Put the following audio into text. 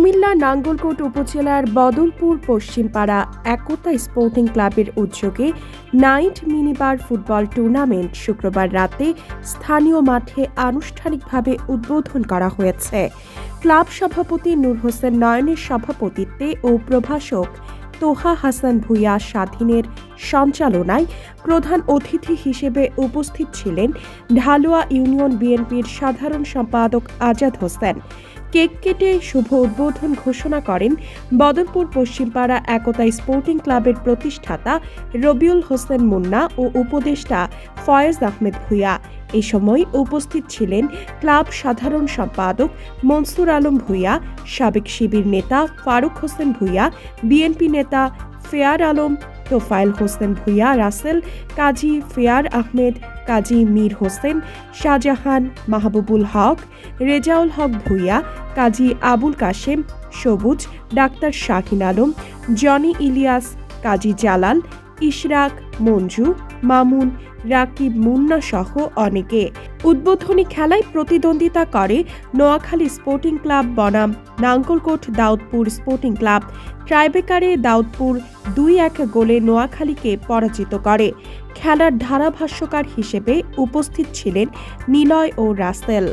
কুমিল্লা নাঙ্গলকোট উপজেলার বদলপুর পশ্চিমপাড়া একতা স্পোর্টিং ক্লাবের উদ্যোগে নাইট মিনিবার ফুটবল টুর্নামেন্ট শুক্রবার রাতে স্থানীয় মাঠে আনুষ্ঠানিকভাবে উদ্বোধন করা হয়েছে। ক্লাব সভাপতি নূর হোসেন নয়নের সভাপতিত্বে ও প্রভাষক তোহা হাসান ভুইয়া স্বাধীনের সঞ্চালনায় প্রধান অতিথি হিসেবে উপস্থিত ছিলেন ঢালুয়া ইউনিয়ন বিএনপির সাধারণ সম্পাদক আজাদ হোসেন। কেক কেটে শুভ উদ্বোধন ঘোষণা করেন বদরপুর পশ্চিমপাড়া একতা স্পোর্টিং ক্লাবের প্রতিষ্ঠাতা রবিউল হোসেন মুন্না ও উপদেষ্টা ফয়েজ আহমেদ ভুইয়া। এই সময় উপস্থিত ছিলেন ক্লাব সাধারণ সম্পাদক মনসুর আলম ভুইয়া, সাবেক শিবির নেতা ফারুক হোসেন ভুইয়া, বিএনপি নেতা ফেয়ার আলম, তোফায়েল হোসেন ভুইয়া, রাসেল, কাজী ফেয়ার আহমেদ, কাজী মীর হোসেন, শাহজাহান, মাহবুবুল হক, রেজাউল হক ভুইয়া, কাজী আবুল কাশেম, সবুজ, ডাক্তার শাহিন আলম, জনি ইলিয়াস, কাজী জালাল ইশরাক, মঞ্জু, মামুন, রাকিব মুন্না সহ অনেকে। উদ্বোধনী খেলায় প্রতিদ্বন্দ্বিতা করে নোয়াখালী স্পোর্টিং ক্লাব বনাম, নাঙ্গলকোট দাউদপুর স্পোর্টিং ক্লাব। ট্রাইবেকারে দাউদপুর দুই এক গোলে নোয়াখালীকে পরাজিত করে। খেলার ধারাভাষ্যকার হিসেবে উপস্থিত ছিলেন নিলয় ও রাসেল।